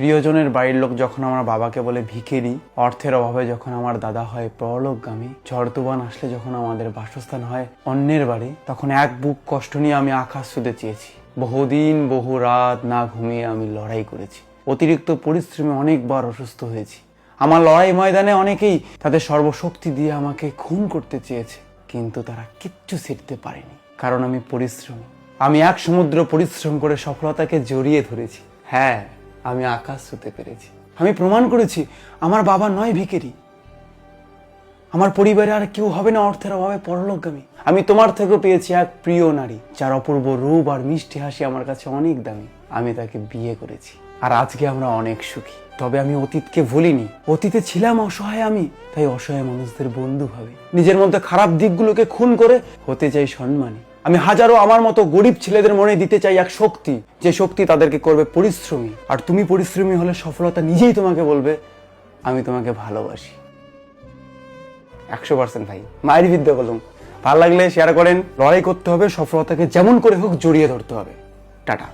প্রিয়জনের বাড়ির লোক যখন আমার বাবাকে বলে ভিখেরি, অর্থের অভাবে যখন আমার দাদা হয় পরলোকগামী ঝড় তুফান আসলে যখন আমাদের বাসস্থান হয় অন্যের বাড়ি, তখন এক বুক কষ্ট নিয়ে আমি আকাশ ছুতে চেয়েছি। বহুদিন, বহু রাত না ঘুমিয়ে আমি লড়াই করেছি। অতিরিক্ত পরিশ্রমে অনেকবার অসুস্থ হয়েছি। আমার লড়াই ময়দানে অনেকেই তাদের সর্বশক্তি দিয়ে আমাকে খুন করতে চেয়েছে, কিন্তু তারা কিচ্ছু ছিটতে পারেনি, কারণ আমি পরিশ্রমী। আমি এক সমুদ্র পরিশ্রম করে সফলতাকে জড়িয়ে ধরেছি। হ্যাঁ আমি আকাশ ছুতে পেরেছি। আমি প্রমাণ করেছি, আমার বাবা নয় ভিকেরি আমার পরিবারে আর কেউ হবে না অর্থের অভাবে পরলোকগামী। আমি তোমার থেকেও পেয়েছি এক প্রিয় নারী, যার অপূর্ব রূপ আর মিষ্টি হাসি আমার কাছে অনেক দামি। আমি তাকে বিয়ে করেছি, আর আজকে আমরা অনেক সুখী। তবে আমি অতীতকে ভুলিনি। অতীতে ছিলাম অসহায় আমি, তাই অসহায় মানুষদের বন্ধু ভাবে। নিজের মধ্যে খারাপ দিকগুলোকে খুন করে হতে চাই সম্মানী। আমি হাজারো আমার মতো গরিব ছেলেদের মনে দিতে চাই এক শক্তি, যে শক্তি তাদেরকে করবে পরিশ্রমী। আর তুমি পরিশ্রমী হলে সফলতা নিজেই তোমাকে বলবে, আমি তোমাকে ভালোবাসি। একশো পার্সেন্ট ভাই, মায়ের বিদ্যা বলুন। ভালো লাগলে শেয়ার করেন, লড়াই করতে হবে, সফলতাকে যেমন করে হোক জড়িয়ে ধরতে হবে। টাটা।